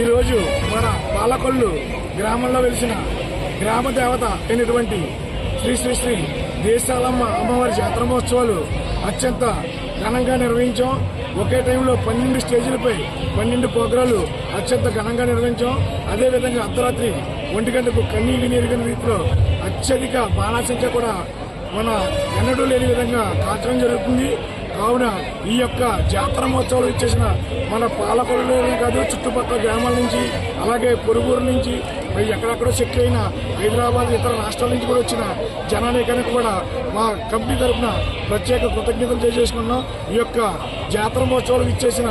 ఈరోజు మన పాలకొల్లు గ్రామంలో వెలిసిన గ్రామ దేవత అయినటువంటి శ్రీ శ్రీ శ్రీ దేశాలమ్మ అమ్మవారి జాతర మహోత్సవాలు అత్యంత ఘనంగా నిర్వహించాం. ఒకే టైంలో పన్నెండు స్టేజీలపై పన్నెండు ప్రోగ్రాలు అత్యంత ఘనంగా నిర్వహించాం. అదేవిధంగా అర్ధరాత్రి ఒంటి గంటకు కన్నీటి నీరుగని రీతిలో అత్యధిక బాణాసంఖ్య కూడా మన ఎన్నడూ లేని విధంగా కాచడం జరుగుతుంది. కావున ఈ యొక్క జాతర మహోత్సవాలు ఇచ్చేసిన మన పాలకొల్లోనే కాదు చుట్టుపక్కల గ్రామాల నుంచి అలాగే పొరుగురు నుంచి ఎక్కడెక్కడ ఎక్కడెక్కడో సెటిల్ అయిన హైదరాబాద్ ఇతర రాష్ట్రాల నుంచి కూడా వచ్చిన జనానికానికి కూడా మా కంపెనీ తరఫున ప్రత్యేక కృతజ్ఞతలు తెలియజేసుకున్నాం ఈ యొక్క జాతర మహోత్సవాలు ఇచ్చేసిన